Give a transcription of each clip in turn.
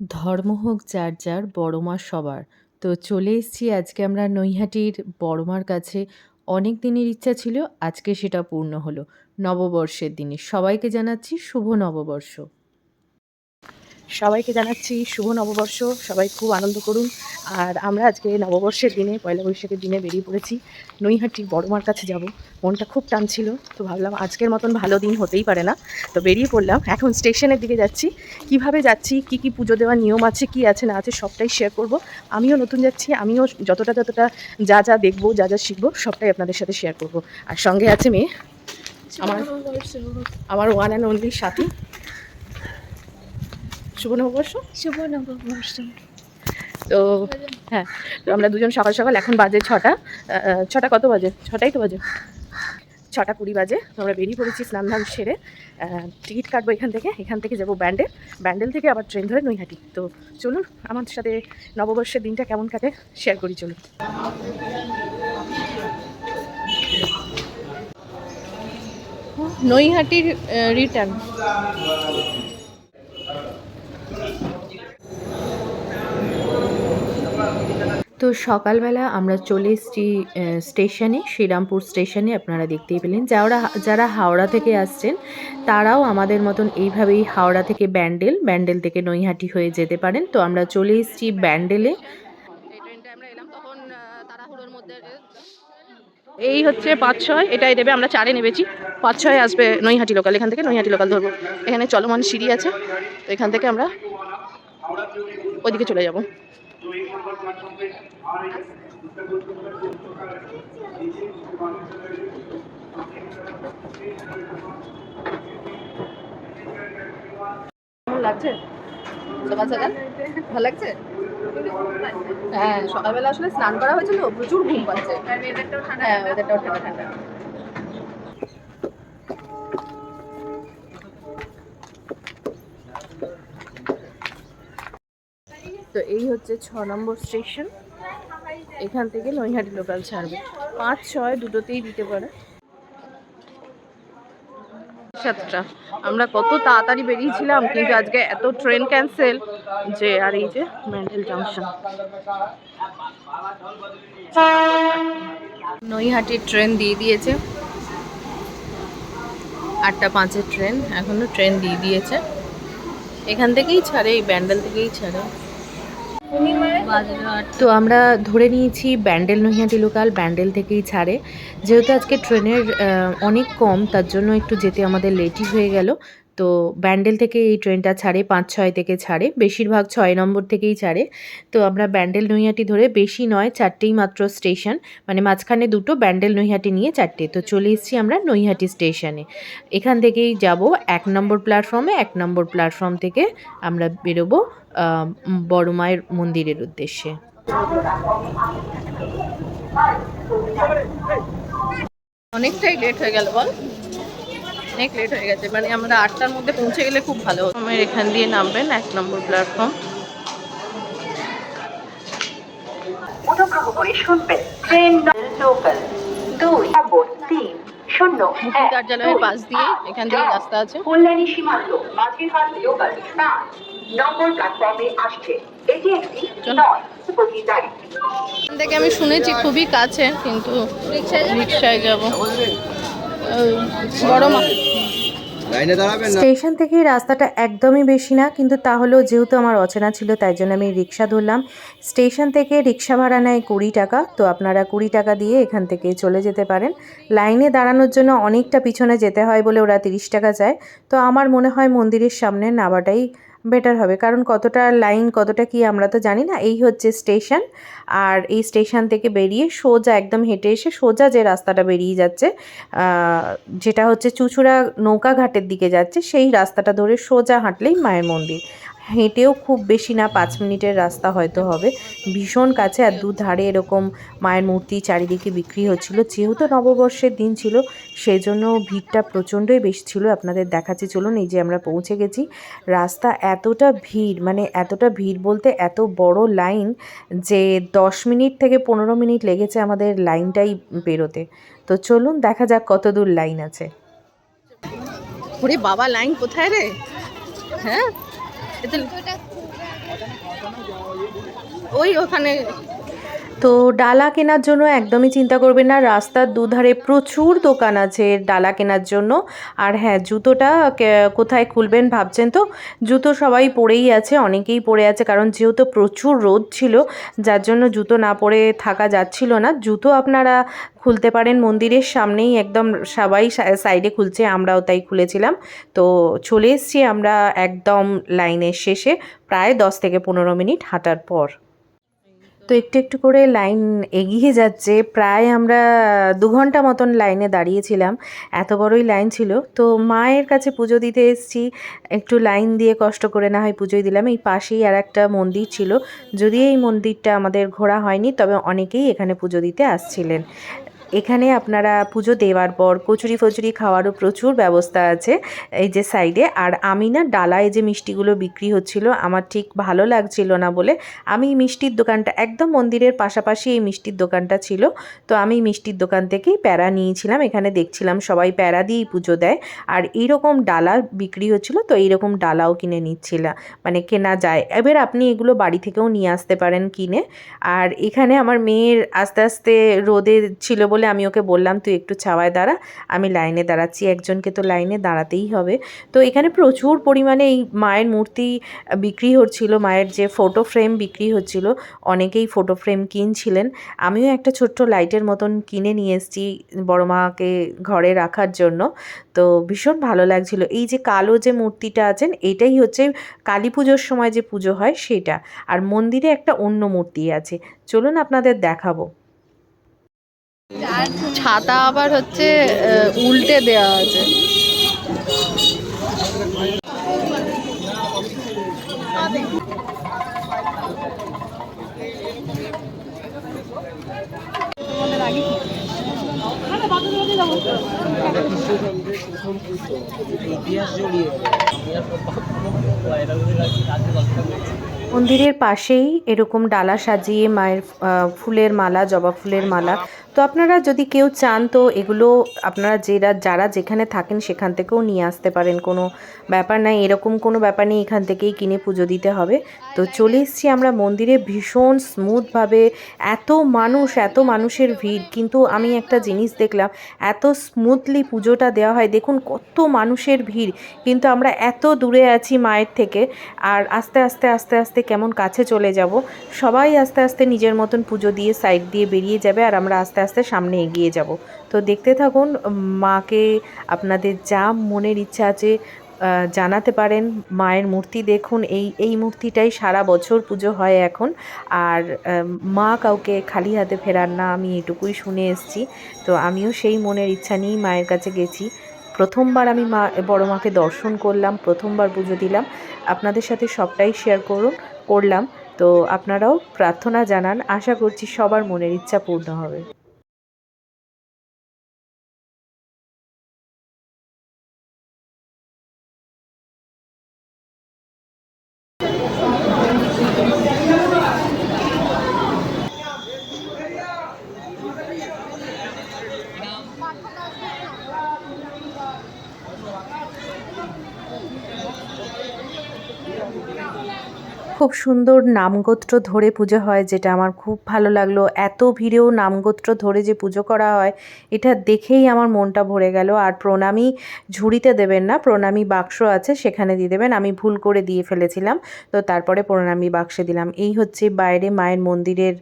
ধর্ম হোক, যার যার বড়মা সবার। তো চলে এসেছি আজকে আমরা নৈহাটির বড়মার কাছে। অনেক দিনের ইচ্ছা ছিল, আজকে সেটা পূর্ণ হলো। নববর্ষের দিনে সবাইকে জানাচ্ছি শুভ নববর্ষ। সবাইকে জানাচ্ছি শুভ নববর্ষ সবাই খুব আনন্দ করুন। আর আমরা আজকে নববর্ষের দিনে পয়লা বৈশাখের দিনে বেরিয়ে পড়েছি। নৈহাটি বড়মার কাছে যাব। মনটা খুব টানছিল তো ভাবলাম আজকের মতন ভালো দিন হতেই পারে না। তো বেরিয়ে পড়লাম এখন স্টেশনের দিকে যাচ্ছি। কীভাবে যাচ্ছি কি কি পুজো দেওয়ার নিয়ম আছে কি আছে না আছে সবটাই শেয়ার করব। আমিও নতুন যাচ্ছি আমিও যতটা যতটা যা যা দেখব যা যা শিখব সবটাই আপনাদের সাথে শেয়ার করব। আর সঙ্গে আছে মেয়ে আমার আমার ওয়ান অ্যান্ড অনলি সাথী। শুভ নববর্ষ। শুভ নববর্ষ। তো হ্যাঁ তো আমরা দুজন সকাল সকাল এখন বাজে ছটা। ছটা কত বাজে? ছটাই তো বাজে। ছটা কুড়ি বাজে। তো আমরা বেরিয়ে পড়েছি স্নান ধান সেরে। টিকিট কাটবো এখান থেকে। এখান থেকে যাব ব্যান্ডেল ব্যান্ডেল থেকে আবার ট্রেন ধরে নৈহাটি। তো চলুন আমার সাথে নববর্ষের দিনটা কেমন কাটে শেয়ার করি চলুন। নৈহাটির রিটার্ন তো সকালবেলা আমরা চলে এসেছি স্টেশনে, শ্রীরামপুর স্টেশনে, আপনারা দেখতেই পেলেন। যারা যারা হাওড়া থেকে আসছেন, তারাও আমাদের মতন এইভাবেই হাওড়া থেকে ব্যান্ডেল ব্যান্ডেল থেকে নৈহাটি হয়ে যেতে পারেন। তো আমরা চলে এসেছি ব্যান্ডেলে। এই হচ্ছে পাঁচ ছয় এটাই দেবে, আমরা চারে নেবেছি পাঁচ ছয় আসবে নৈহাটি লোকাল এখান থেকে নৈহাটি লোকাল ধরবো। এখানে চলমান সিঁড়ি আছে, তো এখান থেকে আমরা ওইদিকে চলে যাব। কেমন লাগছে? সকাল সকাল? ভালো লাগছে? হ্যাঁ সকালবেলা আসলে স্নান করা হয়েছিল প্রচুর ঘুম পাচ্ছে। হ্যাঁ ঠান্ডা। তো এই হচ্ছে ছ নম্বর স্টেশন এখান থেকে নৈহাটি লোকাল ছাড়বে। পাঁচ, ছয় দুটোতেই দিতে পারে। সাতটা। আমরা কত তাড়াতাড়ি বেরিয়েছিলাম, কিন্তু আজকে এত ট্রেন ক্যান্সেল যে, আর এই যে ম্যান্ডেল জাংশন নৈহাটির ট্রেন দিয়ে দিয়েছে। আটটা পাঁচের ট্রেন এখনও ট্রেন দিয়ে দিয়েছে। এখান থেকেই ছাড়ে, এই ব্যান্ডেল থেকেই ছাড়ে। তো আমরা ধরে নিয়েছি ব্যান্ডেল নৈহাটি লোকাল, ব্যান্ডেল থেকেই ছাড়ে। যেহেতু আজকে ট্রেনের অনেক কম, তার জন্য একটু যেতে আমাদের লেটই হয়ে গেল। তো ব্যান্ডেল থেকে এই ট্রেনটা ছাড়ে, পাঁচ ছয় থেকে ছাড়ে, বেশিরভাগ ছয় নম্বর থেকেই ছাড়ে। তো আমরা ব্যান্ডেল নৈহাটি ধরে বেশি নয়, চারটেই মাত্র স্টেশন মানে মাঝখানে দুটো ব্যান্ডেল নৈহাটি নিয়ে চারটে। তো চলে এসেছি আমরা নৈহাটি স্টেশনে। এখান থেকেই যাব, এক নম্বর প্ল্যাটফর্মে, এক নম্বর প্ল্যাটফর্ম থেকে আমরা বেরোবো বড় মায়ের মন্দিরের উদ্দেশ্যে। অনেকটাই লেট হয়ে গেল, বল। অনেক লেট হয়ে গেছে। মানে আমরা আটটার মধ্যে পৌঁছে গেলে খুব ভালো হতো। আমার এখান দিয়ে নামবেন এক নম্বর প্ল্যাটফর্ম অনুগ্রহ করে শুনবেন ট্রেন লোকাল দুই নম্বর তিন শূন্য কার্যালয়ের পাশ দিয়ে এখান দিয়ে নয়, রাস্তা আছে। কল্যাণী সীমান্ত মাঝেরহাট লোকাল পাঁচ নম্বর প্ল্যাটফর্মে আসছে। এটি একটি নয় এখান থেকে আমি শুনেছি খুবই কাছে কিন্তু রিক্সায় যাব। বড় স্টেশন থেকে রাস্তাটা একদমই বেশি না কিন্তু তাহলেও যেহেতু আমার অচেনা ছিল তাই জন্য আমি রিক্সা ধরলাম। স্টেশন থেকে রিক্সা ভাড়া নেয় কুড়ি টাকা তো আপনারা কুড়ি টাকা দিয়ে এখান থেকে চলে যেতে পারেন। লাইনে দাঁড়ানোর জন্য অনেকটা পিছনে যেতে হয় বলে ওরা তিরিশ টাকা চায়। তো আমার মনে হয় মন্দিরের সামনে নামাটাই বেটার হবে। কারণ কতটা লাইন কতটা কি আমরা তো জানি না। এই হচ্ছে স্টেশন আর এই স্টেশন থেকে বেরিয়ে সোজা একদম হেঁটে এসে সোজা যে রাস্তাটা বেরিয়ে যাচ্ছে যেটা হচ্ছে চুচুড়া নৌকা ঘাটের দিকে যাচ্ছে, সেই রাস্তাটা ধরে সোজা হাঁটলেই মায়ের মন্দির। হেঁটেও খুব বেশি না, পাঁচ মিনিটের রাস্তা হয়তো হবে। ভীষণ কাছে আর দুধারে এরকম মায়ের মূর্তি চারিদিকে বিক্রি হচ্ছিল। যেহেতু নববর্ষের দিন ছিল, সেজন্য ভিড়টা প্রচণ্ডই বেশি ছিল। আপনাদের দেখাচ্ছি, চলুন এই যে আমরা পৌঁছে গেছি। রাস্তা এতটা ভিড় মানে এতটা ভিড় বলতে এত বড় লাইন যে দশ মিনিট থেকে পনেরো মিনিট লেগেছে আমাদের লাইনটাই বেরোতে তো চলুন দেখা যাক কত দূর লাইন আছে। বাবা, লাইন কোথায় রে? হ্যাঁ? ওই ওখানে তো ডালা কেনার জন্য একদমই চিন্তা করবেন না, রাস্তার দুধারে প্রচুর দোকান আছে ডালা কেনার জন্য। আর হ্যাঁ জুতোটা কোথায় খুলবেন ভাবছেন তো? জুতো সবাই পরেই আছে, অনেকেই পরে আছে, কারণ যেহেতু প্রচুর রোদ ছিল, যার জন্য জুতো না পরে থাকা যাচ্ছিল না। জুতো আপনারা খুলতে পারেন মন্দিরের সামনেই, একদম সবাই সাইডে খুলছে, আমরাও তাই খুলেছিলাম। তো চলে এসছি আমরা একদম লাইনের শেষে, প্রায় দশ থেকে পনেরো মিনিট হাঁটার পর। তো একটু একটু করে লাইন এগিয়ে যাচ্ছে। প্রায় আমরা দু ঘণ্টা মতন লাইনে দাঁড়িয়েছিলাম। এত বড়ই লাইন ছিল। তো মায়ের কাছে পুজো দিতে এসেছি। একটু লাইন দিয়ে কষ্ট করে না হয় পুজোই দিলাম। এই পাশেই আর একটা মন্দির ছিল। যদি এই মন্দিরটা আমাদের ঘোরা হয়নি, তবে অনেকেই এখানে পুজো দিতে আসছিলেন। এখানে আপনারা পুজো দেওয়ার পর কচুরি ফচুরি খাওয়ারও প্রচুর ব্যবস্থা আছে এই যে সাইডে। আর আমি না ডালায় যে মিষ্টিগুলো বিক্রি হচ্ছিল, আমার ঠিক ভালো লাগছিল না বলে আমি মিষ্টির দোকানটা, একদম মন্দিরের পাশাপাশি এই মিষ্টির দোকানটা ছিল। তো আমি মিষ্টির দোকান থেকেই প্যারা নিয়েছিলাম, এখানে দেখছিলাম সবাই প্যারা দিয়েই পুজো দেয়। আর এইরকম ডালা বিক্রি হচ্ছিল, তো এইরকম ডালাও কিনে নিচ্ছিলাম মানে কেনা যায়। এবার আপনি এগুলো বাড়ি থেকেও নিয়ে আসতে পারেন কিনে। আর এখানে আমার মেয়ের আস্তে আস্তে রোদে ছিল বলে আমি ওকে বললাম, তুই একটু ছাওয়ায় দাঁড়া, আমি লাইনে দাঁড়াচ্ছি, একজনকে তো লাইনে দাঁড়াতেই হবে। তো এখানে প্রচুর পরিমাণে এই মায়ের মূর্তি বিক্রি হচ্ছিল, মায়ের যে ফটো ফ্রেম বিক্রি হচ্ছিল, অনেকেই ফটো ফ্রেম কিনছিলেন। আমিও একটা ছোট্ট লাইটের মতন কিনে নিয়ে এসেছি বড় মাকে ঘরে রাখার জন্য। তো ভীষণ ভালো লাগছিল। এই যে কালো যে মূর্তিটা আছেন, এটাই হচ্ছে কালী পুজোর সময় যে পুজো হয়, সেটা। আর মন্দিরে একটা অন্য মূর্তি আছে। চলুন আপনাদের দেখাবো। ছাতা আবার হচ্ছে উল্টে দেওয়া আছে। মন্দিরের পাশেই এরকম ডালা সাজিয়ে মায়ের ফুলের মালা, জবা ফুলের মালা তো আপনারা যদি কেউ চান, তো এগুলো আপনারা যেরা, যারা যেখানে থাকেন সেখান থেকেও নিয়ে আসতে পারেন। কোনো ব্যাপার নাই, এরকম কোনো ব্যাপার নেই, এখান থেকেই কিনে পুজো দিতে হবে। তো চলে এসেছি আমরা মন্দিরে। ভীষণ স্মুথভাবে এত মানুষ, এত মানুষের ভিড়। কিন্তু আমি একটা জিনিস দেখলাম, এত স্মুথলি পুজোটা দেওয়া হয়। দেখুন কত মানুষের ভিড়। কিন্তু আমরা এত দূরে আছি মায়ের থেকে, আর আস্তে আস্তে আস্তে আস্তে কেমন কাছে চলে যাব। সবাই আস্তে আস্তে নিজের মতন পুজো দিয়ে সাইড দিয়ে বেরিয়ে যাবে, আর আমরা আস্তে আস্তে সামনে এগিয়ে যাব। তো দেখতে থাকুন মাকে আপনাদের যা মনের ইচ্ছা আছে জানাতে পারেন। মায়ের মূর্তি দেখুন, এই এই মূর্তিটাই সারা বছর পুজো হয় এখন। আর মা কাউকে খালি হাতে ফেরান না, আমি এটুকুই শুনে এসছি। তো আমিও সেই মনের ইচ্ছা নিয়েই মায়ের কাছে গেছি। প্রথমবার আমি মা, বড় মাকে দর্শন করলাম, প্রথমবার পুজো দিলাম। আপনাদের সাথে সবটাই শেয়ার করুন, করলাম। তো আপনারাও প্রার্থনা জানান। আশা করছি সবার মনের ইচ্ছা পূর্ণ হবে। খুব সুন্দর নামগোত্র ধরে পুজো হয়, যেটা আমার খুব ভালো লাগল। এত ভিড়েও নামগোত্র ধরে যে পুজো করা হয়, এটা দেখেই আমার মনটা ভরে গেল। আর প্রণামী ঝুড়িতে দেবেন না, প্রণামী বাক্স আছে, সেখানে দিয়ে দেবেন। আমি ভুল করে দিয়ে ফেলেছিলাম, তো তারপরে প্রণামী বাক্সে দিলাম। এই হচ্ছে বাইরে মায়ের মন্দিরের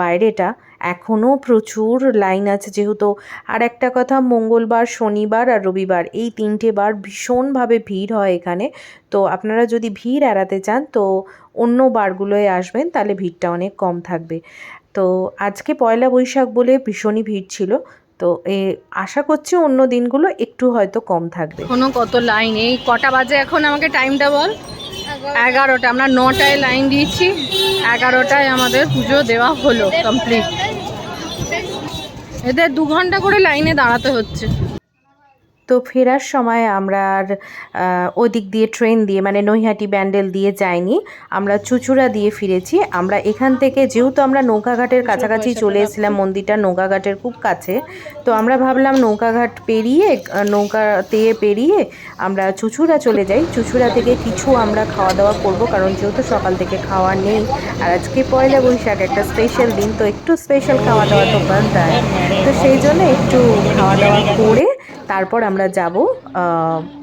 বাইরেটা। এখনও প্রচুর লাইন আছে যেহেতু আর একটা কথা, মঙ্গলবার, শনিবার আর রবিবার এই তিনটে বার ভীষণভাবে ভিড় হয় এখানে। তো আপনারা যদি ভিড় এড়াতে চান, তো অন্য বারগুলোয় আসবেন, তাহলে ভিড়টা অনেক কম থাকবে। তো আজকে পয়লা বৈশাখ বলে ভীষণই ভিড় ছিল। তো এ আশা করছি অন্য দিনগুলো একটু হয়তো কম থাকবে। কোনো কত লাইন? এই কটা বাজে এখন আমাকে টাইমটা বল। এগারোটা আমরা নটায় লাইন দিয়েছি, এগারোটায় আমাদের পুজো দেওয়া হলো কমপ্লিট এদের দু ঘণ্টা করে লাইনে দাঁড়াতে হচ্ছে। তো ফেরার সময় আমরা আর ওদিক দিয়ে ট্রেন দিয়ে মানে নৈহাটি ব্যান্ডেল দিয়ে যাইনি। আমরা চুচুড়া দিয়ে ফিরেছি। আমরা এখান থেকে যেহেতু আমরা নৌকাঘাটের কাছাকাছি চলে এসেছিলাম মন্দিরটা নৌকাঘাটের খুব কাছে। তো আমরা ভাবলাম নৌকাঘাট পেরিয়ে নৌকাতে পেরিয়ে আমরা চুচুড়া চলে যাই। চুচুড়া থেকে কিছু আমরা খাওয়া দাওয়া করব কারণ যেহেতু সকাল থেকে খাওয়া নেই। আর আজকে পয়লা বৈশাখ একটা স্পেশাল দিন তো একটু স্পেশাল খাওয়া দাওয়া তো বানতায় তো সেই জন্য একটু খাওয়া দাওয়া করে তারপর আমরা যাব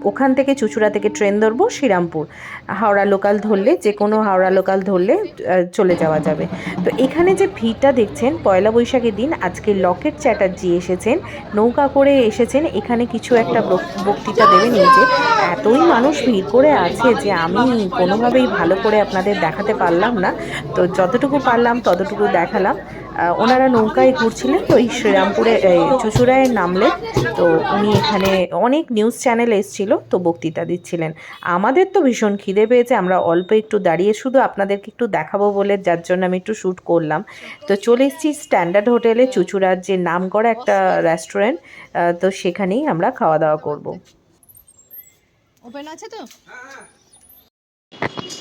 ওখান থেকে চুচুড়া থেকে ট্রেন ধরবো শ্রীরামপুর। হাওড়া লোকাল ধরলে, যে কোনো হাওড়া লোকাল ধরলে চলে যাওয়া যাবে। তো এখানে যে ভিড়টা দেখছেন, পয়লা বৈশাখের দিন আজকে লকেট চ্যাটার্জি এসেছেন, নৌকা করে এসেছেন, এখানে কিছু একটা বক- বক্তৃতা দেবেন নিজে এতই মানুষ ভিড় করে আছে যে আমি কোনোভাবেই ভালো করে আপনাদের দেখাতে পারলাম না। তো যতটুকু পারলাম, ততটুকু দেখালাম। ওনারা নৌকায় ঘুরছিলেন তো এই শ্রীরামপুরে চুচুড়ায় নামলেন তো উনি এখানে অনেক নিউজ চ্যানেল এসেছিল তো বক্তৃতা দিচ্ছিলেন। আমাদের তো ভীষণ খিদে পেয়েছে আমরা অল্প একটু দাঁড়িয়ে শুধু আপনাদেরকে একটু দেখাবো বলে যার জন্য আমি একটু শ্যুট করলাম। তো চলে এসেছি স্ট্যান্ডার্ড হোটেলে চুচুড়ার যে নাম করা একটা রেস্টুরেন্ট তো সেখানেই আমরা খাওয়া দাওয়া করব। ওপেন আছে তো?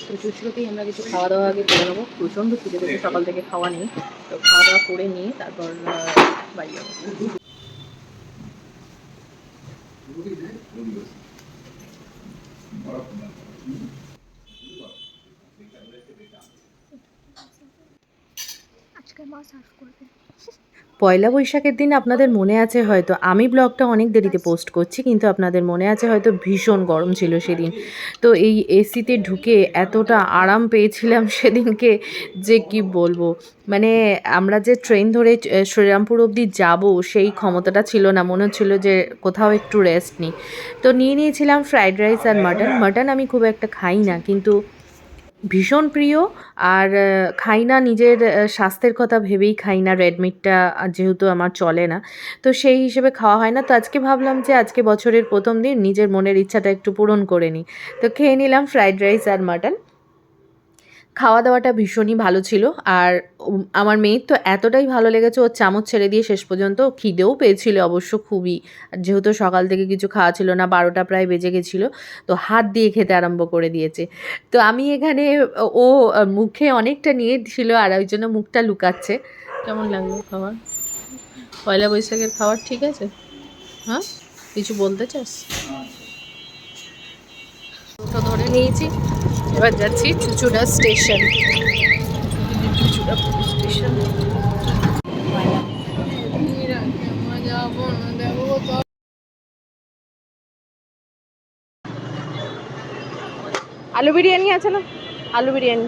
তো চুচুড়োতেই আমরা কিছু খাওয়া দাওয়া আগে করে নেব। প্রচণ্ড খিদে পেয়েছে সকাল থেকে খাওয়া নেই। তো খাওয়া দাওয়া করে নিয়ে তারপর আহ, বাড়ি যাব। পয়লা বৈশাখের দিন আপনাদের মনে আছে হয়তো আমি ব্লগটা অনেক দেরিতে পোস্ট করছি কিন্তু আপনাদের মনে আছে হয়তো ভীষণ গরম ছিল সেদিন। তো এই এসিতে ঢুকে এতটা আরাম পেয়েছিলাম সেদিনকে যে কি বলব? মানে আমরা যে ট্রেন ধরে শ্রীরামপুর অবধি যাব সেই ক্ষমতাটা ছিল না। মনে হচ্ছিল যে কোথাও একটু রেস্ট নিই। তো নিয়ে নিয়েছিলাম ফ্রাইড রাইস আর মাটন মাটন আমি খুব একটা খাই না কিন্তু ভীষণ প্রিয়। আর খাই না নিজের স্বাস্থ্যের কথা ভেবেই খাই না রেডমিটটা যেহেতু আমার চলে না। তো সেই হিসেবে খাওয়া হয় না। তো আজকে ভাবলাম যে আজকে বছরের প্রথম দিন নিজের মনের ইচ্ছাটা একটু পূরণ করে নিই। তো খেয়ে নিলাম ফ্রাইড রাইস আর মাটন খাওয়া দাওয়াটা ভীষণই ভালো ছিল। আর আমার মেয়ের তো এতটাই ভালো লেগেছে ওর চামচ ছেড়ে দিয়ে শেষ পর্যন্ত খিদেও পেয়েছিল অবশ্য খুবই। আর যেহেতু সকাল থেকে কিছু খাওয়া ছিল না বারোটা প্রায় বেজে গেছিল তো হাত দিয়ে খেতে আরম্ভ করে দিয়েছে। তো আমি এখানে ও মুখে অনেকটা নিয়ে ছিল আর ওই জন্য মুখটা লুকাচ্ছে। কেমন লাগল খাবার পয়লা বৈশাখের খাবার ঠিক আছে? হ্যাঁ? কিছু বলতে চাস? তো ধরে নিয়েছি। এবার যাচ্ছি চুচুড়া স্টেশন। আলু বিরিয়ানি আছে না? আলু বিরিয়ানি।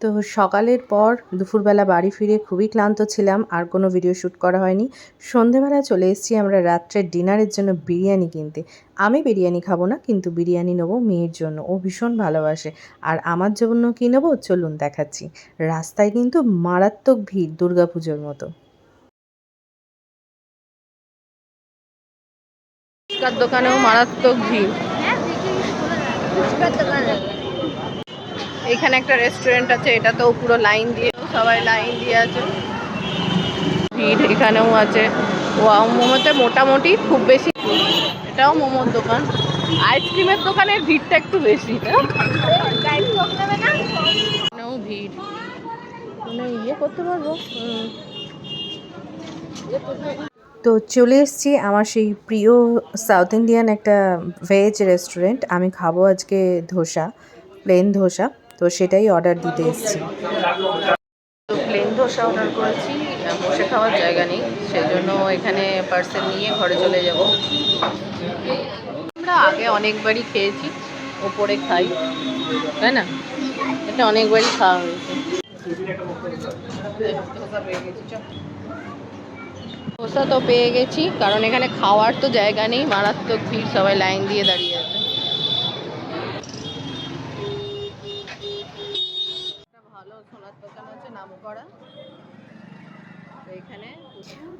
তো সকালের পর দুপুরবেলা বাড়ি ফিরে খুবই ক্লান্ত ছিলাম আর কোনো ভিডিও শ্যুট করা হয়নি। সন্ধেবেলা চলে এসেছি আমরা রাত্রের ডিনারের জন্য বিরিয়ানি কিনতে। আমি বিরিয়ানি খাব না কিন্তু বিরিয়ানি নেব মেয়ের জন্য। ও ভীষণ ভালোবাসে। আর আমার জন্য কী নেব? চলুন দেখাচ্ছি। রাস্তায় কিন্তু মারাত্মক ভিড় দুর্গাপুজোর মতো। দোকানেও মারাত্মক ভিড়। এইখানে একটা রেস্টুরেন্ট আছে, এটাতেও পুরো লাইন দিয়ে, সবাই লাইন দিয়ে আছে। ভিড় এখানেও আছে। ওয়াও মোমোতে মোটামুটি খুব বেশি এটাও মোমোর দোকান। আইসক্রিমের দোকানের ভিড়টা একটু বেশি ভিড়। মানে ইয়ে তো চলে এসছি আমার সেই প্রিয় সাউথ ইন্ডিয়ান একটা ভেজ রেস্টুরেন্ট আমি খাব আজকে ধোসা প্লেন ধোসা। তো সেটাই অর্ডার দিতে এসেছি। প্লেন ধোসা অর্ডার করেছি, বসে খাওয়ার জায়গা নেই, সেজন্য এখানে পার্সেল নিয়ে ঘরে চলে যাব। আমরা আগে অনেকবারই খেয়েছি, ওপরে খাই, তাই না? এটা অনেকবারই খাওয়া হয়েছে। ধোসা তো পেয়ে গেছি, কারণ এখানে খাওয়ার তো জায়গা নেই, মারাত্মক ভিড়, সবাই লাইন দিয়ে দাঁড়িয়ে আছে। ছোলার দোকান আছে নাম করা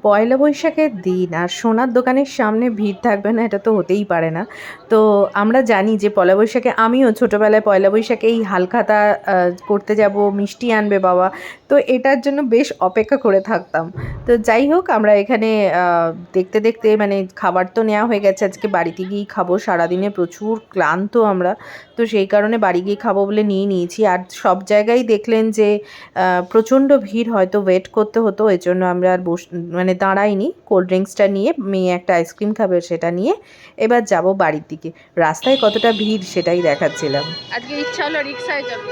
পয়লা বৈশাখের দিন আর সোনার দোকানের সামনে ভিড় থাকবে না, এটা তো হতেই পারে না। তো আমরা জানি যে পয়লা বৈশাখে আমিও ছোটোবেলায় পয়লা বৈশাখে এই হালখাতা করতে যাব, মিষ্টি আনবে বাবা। তো এটার জন্য বেশ অপেক্ষা করে থাকতাম। তো যাই হোক, আমরা এখানে দেখতে দেখতে মানে খাবার তো নেওয়া হয়ে গেছে, আজকে বাড়িতে গিয়েই খাব। সারাদিনে প্রচুর ক্লান্ত আমরা। তো সেই কারণে বাড়ি গিয়ে খাব বলে নিয়ে নিয়েছি। আর সব জায়গায় দেখলেন যে প্রচণ্ড ভিড়, হয়তো ওয়েট করতে হতো এর জন্য আমরা আর বস মানে দাঁড়াইনি। কোল্ড ড্রিঙ্কসটা নিয়ে মেয়ে একটা আইসক্রিম খাবে সেটা নিয়ে এবার যাব বাড়ির দিকে। রাস্তায় কতটা ভিড় সেটাই দেখাচ্ছিলাম। আজকে ইচ্ছা হলো রিক্সায় যাবে।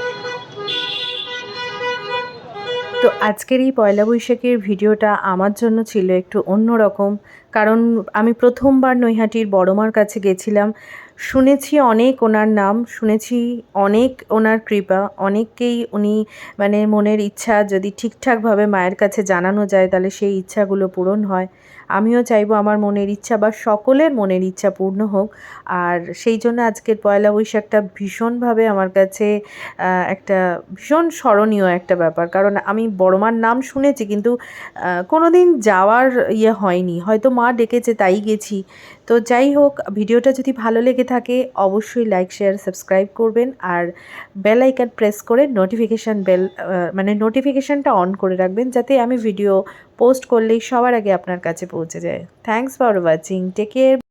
তো আজকের এই পয়লা বৈশাখের ভিডিওটা আমার জন্য ছিল একটু অন্যরকম। কারণ আমি প্রথমবার নৈহাটির বড়মার কাছে গেছিলাম। শুনেছি অনেক ওনার নাম, শুনেছি অনেক ওনার কৃপা, অনেককেই উনি মানে মনের ইচ্ছা যদি ঠিকঠাকভাবে মায়ের কাছে জানানো যায়, তাহলে সেই ইচ্ছাগুলো পূরণ হয়। আমিও চাইব আমার মনের ইচ্ছা বা সকলের মনের ইচ্ছা পূর্ণ হোক। আর সেই জন্য আজকের পয়লা বৈশাখটা ভীষণভাবে আমার কাছে একটা ভীষণ স্মরণীয় একটা ব্যাপার। কারণ আমি বড়মার নাম শুনেছি কিন্তু কোনো দিন যাওয়ার ইয়ে হয়নি। হয়তো মা ডেকেছে, তাই গেছি। তো যাই হোক, ভিডিওটা যদি ভালো লেগে থাকে, অবশ্যই লাইক শেয়ার সাবস্ক্রাইব করবেন। আর বেল আইকন প্রেস করে নোটিফিকেশান বেল মানে নোটিফিকেশানটা অন করে রাখবেন, যাতে আমি ভিডিও পোস্ট করলেই সবার আগে আপনার কাছে পৌঁছে যায়। Thanks for watching take care